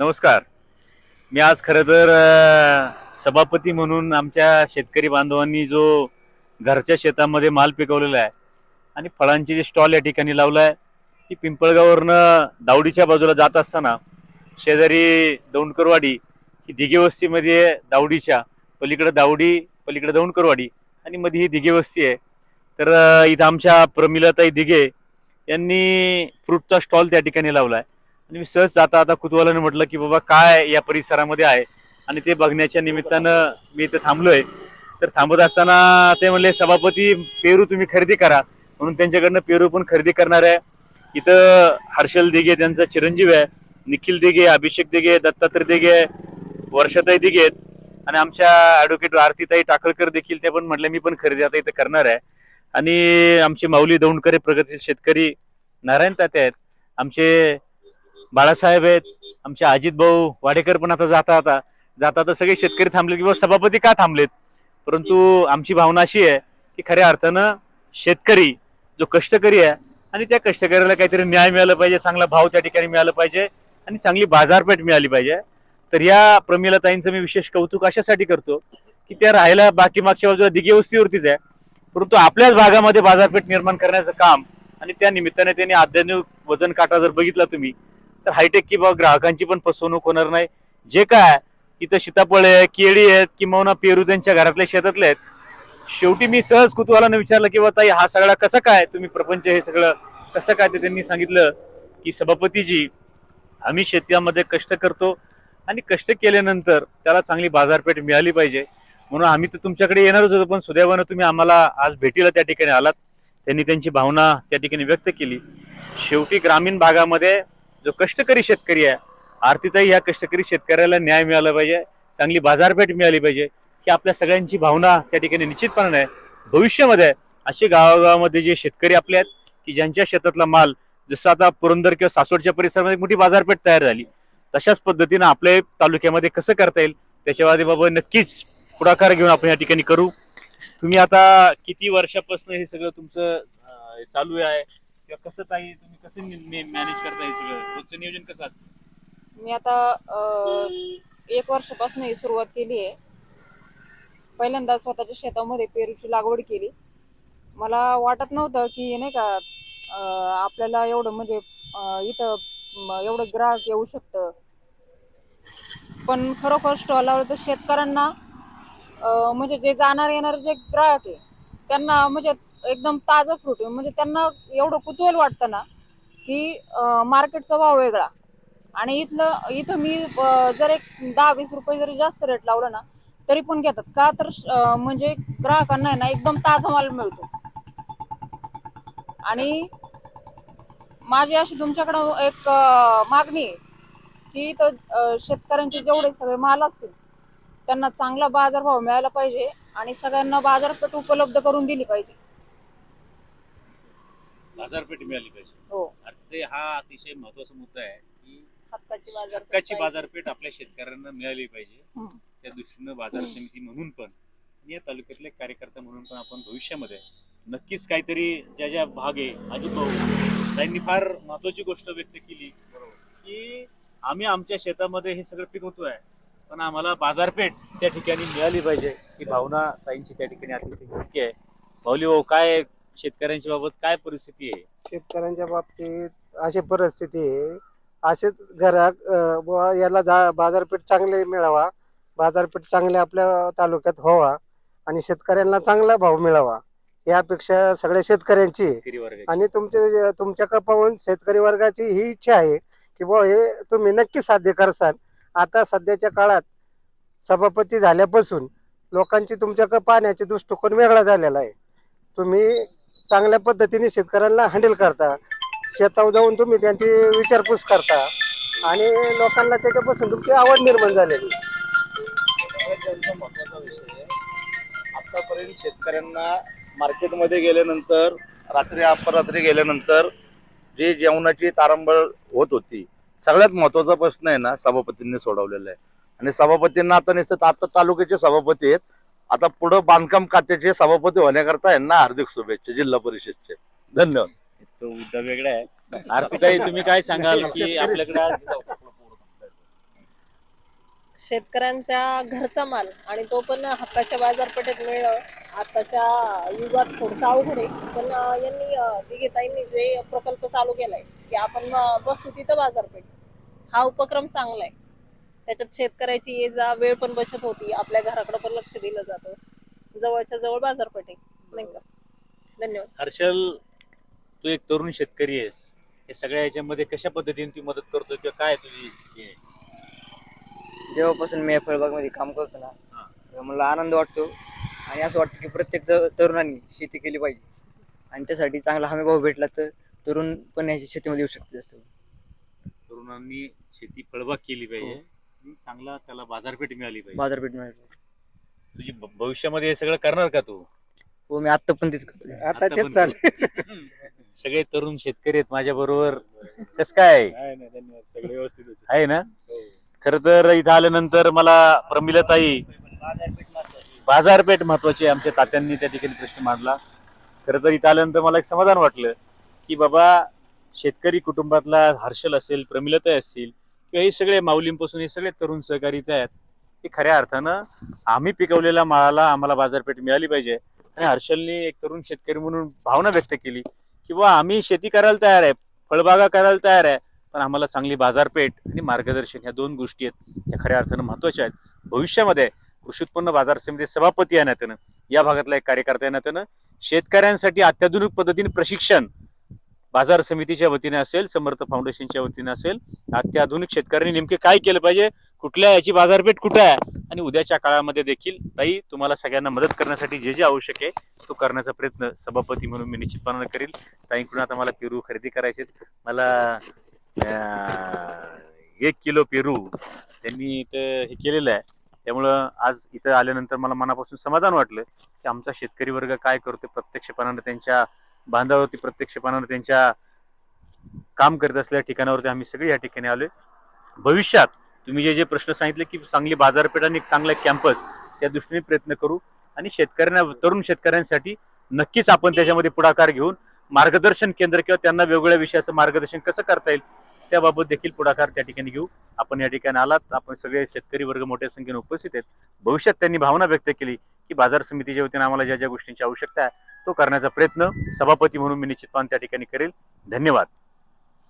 नमस्कार. मी आज खरं तर सभापती म्हणून आमच्या शेतकरी बांधवांनी जो घरच्या शेतामध्ये माल पिकवलेला आहे आणि फळांचे जे स्टॉल या ठिकाणी लावला आहे ती पिंपळगाववरनं दावडीच्या बाजूला जात असताना शेजारी दौंडकरवाडी ही दिघे वस्तीमध्ये दावडीच्या पलीकडे दावडी पलीकडे दौंडकरवाडी आणि मध्ये ही दिघे वस्ती आहे. तर इथं आमच्या प्रमिलाताई दिघे यांनी फ्रूटचा स्टॉल त्या ठिकाणी लावला आहे. आणि मी सहज जाता आता कुतूहलाने म्हटलं की बाबा काय या परिसरामध्ये आहे? आणि ते बघण्याच्या निमित्तानं मी इथे थांबलोय. तर थांबत असताना ते म्हणले सभापती पेरू तुम्ही खरेदी करा. म्हणून त्यांच्याकडनं पेरू पण खरेदी करणार आहे. इथं हर्षल दिघे त्यांचा चिरंजीव आहे. निखिल दिघे अभिषेक दिघे दत्तात्रय दिघे वर्षाताई दिघे आणि आमच्या ॲडव्होकेट आरतीताई टाकळकर देखील ते पण म्हटले मी पण खरेदी आता इथं करणार आहे. आणि आमचे माऊली दौंडकरे प्रगतशील शेतकरी नारायण तात्या आहेत. आमचे बाळासाहेब आहेत आमचे अजित भाऊ वाडेकर पण आता जाता आता. जाता आता सगळे शेतकरी थांबले किंवा सभापती का थांबलेत? परंतु आमची भावना अशी आहे की खऱ्या अर्थानं शेतकरी जो कष्टकरी आहे आणि त्या कष्टकऱ्याला काहीतरी न्याय मिळाला पाहिजे चांगला भाव त्या ठिकाणी मिळाला पाहिजे आणि चांगली बाजारपेठ मिळाली पाहिजे. तर या प्रमिलाताईंचं मी विशेष कौतुक अशासाठी करतो की त्या राहायला बाकी मागच्या बाजूला दिगेवस्तीवरतीच आहे. परंतु आपल्याच भागामध्ये बाजारपेठ निर्माण करण्याचं काम आणि त्या निमित्ताने त्यांनी आध्यात्मिक वजन काटा जर बघितला तुम्ही तर हायटेक की ग्राहकांची पण फसवणूक होणार नाही. जे काय इथं सीताफळ आहे केळी आहेत किंवा पेरू त्यांच्या घरातल्या शेतातले आहेत. शेवटी मी सहज कुतूहलानं विचारलं की बा ताई हा सगळा कसं काय? तुम्ही प्रपंच हे सगळं कसं काय? ते त्यांनी सांगितलं की सभापतीजी आम्ही शेतामध्ये कष्ट करतो आणि कष्ट केल्यानंतर त्याला चांगली बाजारपेठ मिळाली पाहिजे. म्हणून आम्ही तर तुमच्याकडे येणारच होतो पण सुदैवानं तुम्ही आम्हाला आज भेटीला त्या ठिकाणी आलात. त्यांनी त्यांची भावना त्या ठिकाणी व्यक्त केली. शेवटी ग्रामीण भागामध्ये जो कष्टकरी शेतकरी आहे आरतीताई ह्या कष्टकरी शेतकऱ्याला न्याय मिळाला पाहिजे चांगली बाजारपेठ मिळाली पाहिजे ही आपल्या सगळ्यांची भावना त्या ठिकाणी निश्चितपणाने आहे. भविष्यामध्ये असे गावागावामध्ये जे शेतकरी आपले आहेत की ज्यांच्या शेतातला माल जसं आता पुरंदर किंवा सासवडच्या परिसरामध्ये मोठी बाजारपेठ तयार झाली तशाच पद्धतीनं आपल्या तालुक्यामध्ये कसं करता येईल त्याच्यामध्ये बाबा नक्कीच पुढाकार घेऊन आपण या ठिकाणी करू. तुम्ही आता किती वर्षापासून हे सगळं तुमचं चालू आहे? किंवा कसं ताई तुम्ही कसं मॅनेज करता हे सगळं? रोजचं नियोजन कसं असतं? मी आता एक वर्षापासून ही सुरुवात केली आहे. पहिल्यांदा स्वतःच्या शेतामध्ये पेरूची लागवड केली. मला वाटत नव्हतं की नाही का आपल्याला एवढं म्हणजे इथं म, एवढं ग्राहक येऊ शकतं. पण खरोखर स्टॉलावर तर शेतकऱ्यांना म्हणजे जे जाणार येणारे जे ग्राहक आहे त्यांना म्हणजे एकदम ताजं फ्रूट आहे. म्हणजे त्यांना एवढं कुतूहल वाटतं ना की मार्केटचा भाव वेगळा. आणि इथलं इथं मी जर एक दहा वीस रुपये जरी जास्त रेट लावला ना तरी पण घेतात. का तर म्हणजे ग्राहकांना आहे ना एकदम ताजा माल मिळतो. आणि माझी अशी तुमच्याकडं एक मागणी आहे की इथं शेतकऱ्यांचे जेवढे सगळे माल असतील त्यांना चांगला बाजारभाव मिळायला पाहिजे आणि सगळ्यांना बाजारपेठ उपलब्ध करून दिली पाहिजे. बाजारपेठ मिळाली पाहिजे. हो. अर्थात हा अतिशय महत्त्वाचा मुद्दा आहे की हक्काची बाजारपेठ हक्काची पाहिजे. बाजारपेठ आपल्या शेतकऱ्यांना मिळाली पाहिजे. त्या दृष्टीनं बाजार समिती म्हणून पण आणि या तालुक्यातले कार्यकर्ता म्हणून पण आपण भविष्यामध्ये नक्कीच काहीतरी ज्या ज्या भाग आहे अजित भाऊ त्यांनी फार महत्वाची गोष्ट व्यक्त केली की आम्ही आमच्या शेतामध्ये हे सगळं पिकवतोय पण आम्हाला बाजारपेठ त्या ठिकाणी मिळाली पाहिजे. ही भावना ताईंची त्या ठिकाणी अतिशय योग्य आहे. माऊली भाऊ काय शेतकऱ्यांच्या बाबत काय परिस्थिती आहे? शेतकऱ्यांच्या बाबतीत अशी परिस्थिती आहे. असेच घरात अं, बुवा याला जा बाजारपेठ चांगले मिळावा. बाजारपेठ चांगले आपल्या तालुक्यात व्हावा आणि शेतकऱ्यांना चांगला भाव मिळावा. यापेक्षा सगळ्या शेतकऱ्यांची आहे. शेतकरी वर्गाची. आणि तुमचे तुमच्या पाहून शेतकरी वर्गाची ही इच्छा आहे की बुवा हे तुम्ही नक्की साध्य करसाल. आता सध्याच्या काळात सभापती झाल्यापासून लोकांची तुमच्याकडे पाहण्याचे दृष्टिकोन वेगळा झालेला आहे. तुम्ही चांगल्या पद्धतीने शेतकऱ्यांना हँडल करता. शेतावर जाऊन तुम्ही त्यांची विचारपूस करता. आणि लोकांना त्याच्यापासून तुमची आवड निर्माण झालेली. आहे. महत्त्वाचा विषय आतापर्यंत शेतकऱ्यांना मार्केटमध्ये गेल्यानंतर रात्री अपरात्री गेल्यानंतर जे जेवणाची तारंबळ होत होती सगळ्यात महत्त्वाचा प्रश्न आहे ना सभापतींनी सोडवलेला आहे. आणि सभापतींना आता निसत आता तालुक्याचे सभापती आहेत. आता पुढे बांधकाम खात्याचे सभापती होण्याकरता आहे ना हार्दिक शुभेच्छा जिल्हा परिषदचे. धन्यवाद. तो मुद्दा वेगळा आहे. आरतीताई तुम्ही काय सांगाल की आपल्याकडे आज शेतकऱ्यांचा घरचा माल आणि तो पण हक्काच्या बाजारपेठेत मिळणं आताच्या युगात थोडंसं अवघड आहे. पण यांनी अं, दिघेताईंनी जे प्रकल्प चालू केलाय की आपण बसू तिथं बाजारपेठ. हा उपक्रम चांगला आहे. त्याच्यात शेतकऱ्याची ये जा वेळ पण बचत होती. आपल्या घराकडे पण लक्ष दिलं जातं. जवळच्या जवळ बाजारपेठ आहे नाही का? धन्यवाद. हर्षल तू एक तरुण शेतकरी आहेस. हे सगळ्या याच्यामध्ये कशा पद्धतीने तू मदत करतो किंवा काय तुझी हे? आहे? जेव्हापासून मी या फळबागमध्ये काम करतो ना हा. तेव्हा मला आनंद वाटतो. आणि असं वाटतं की प्रत्येक त- तरुणांनी शेती केली पाहिजे. आणि त्यासाठी चांगला हमी भाव भेटला तर तरुण पण ह्याच्या शेतीमध्ये येऊ शकते जास्त तरुणांनी शेती फळबाग केली पाहिजे. आणि चांगला त्याला बाजारपेठ मिळाली पाहिजे. बाजारपेठ मिळाली. तुझी भ- भविष्यामध्ये हे सगळं करणार का तू? हो मी आत्ता पण तेच करतो आता आता तेच पण चालू सगळे तरुण शेतकरी आहेत माझ्या बरोबर. कस काय? धन्यवाद. सगळे व्यवस्थित होते. आहे ना? खर तर इथं आल्यानंतर मला प्रमिलताई बाजारपेठ महत्वाची आहे. आमच्या तात्यांनी त्या ठिकाणी प्रश्न मांडला. खरं तर इथं आल्यानंतर मला एक समाधान वाटलं की बाबा शेतकरी कुटुंबातला हर्षल असेल प्रमिलताई असतील किंवा हे सगळे माऊलींपासून हे सगळे तरुण सहकारी आहेत. की खऱ्या अर्थानं आम्ही पिकवलेल्या माळाला आम्हाला बाजारपेठ मिळाली पाहिजे. आणि हर्षलनी एक तरुण शेतकरी म्हणून भावना व्यक्त केली की बा आम्ही शेती करायला तयार आहे फळबागा करायला तयार आहे पण आम्हाला चांगली बाजारपेठ आणि मार्गदर्शन ह्या दोन गोष्टी आहेत या खऱ्या अर्थानं महत्त्वाच्या आहेत. भविष्यामध्ये कृषी उत्पन्न बाजार समिती सभापती या नात्यानं या भागातला एक कार्यकर्ता या नात्यानं शेतकऱ्यांसाठी अत्याधुनिक पद्धतीने प्रशिक्षण बाजार समितीच्या वतीने असेल समर्थ फाउंडेशनच्या वतीने असेल अत्याधुनिक शेतकऱ्यांनी नेमके काय केलं पाहिजे कुठल्या याची बाजारपेठ कुठे आहे आणि उद्याच्या काळामध्ये देखील ताई तुम्हाला सगळ्यांना मदत करण्यासाठी जे जे आवश्यक आहे तो करण्याचा प्रयत्न सभापती म्हणून मी निश्चितपणाने करेल. ताईंकडून आता मला पेरू खरेदी करायचे मला एक किलो पेरू त्यांनी इथं हे केलेलं आहे. त्यामुळं आज इथं आल्यानंतर मला मनापासून समाधान वाटलं की आमचा शेतकरी वर्ग काय करतो प्रत्यक्षपणानं त्यांच्या बांधावरती प्रत्यक्षपणानं त्यांच्या काम करत असलेल्या ठिकाणावरती आम्ही सगळे या ठिकाणी आलोय. भविष्यात तुम्ही जे जे प्रश्न सांगितले की चांगली बाजारपेठ आणि चांगला कॅम्पस त्या दृष्टीने प्रयत्न करू. आणि शेतकऱ्यांना तरुण शेतकऱ्यांसाठी नक्कीच आपण त्याच्यामध्ये पुढाकार घेऊन मार्गदर्शन केंद्र किंवा त्यांना वेगवेगळ्या विषयाचं मार्गदर्शन कसं करता येईल त्याबाबत देखील पुढाकार त्या ठिकाणी घेऊ. आपण या ठिकाणी आलात आपण सगळे शेतकरी वर्ग मोठ्या संख्येने उपस्थित आहेत. भविष्यात त्यांनी भावना व्यक्त केली की बाजार समितीच्या वतीने आम्हाला ज्या ज्या गोष्टींची आवश्यकता आहे तो करण्याचा प्रयत्न सभापती म्हणून मी निश्चितपणे त्या ठिकाणी करेल. धन्यवाद.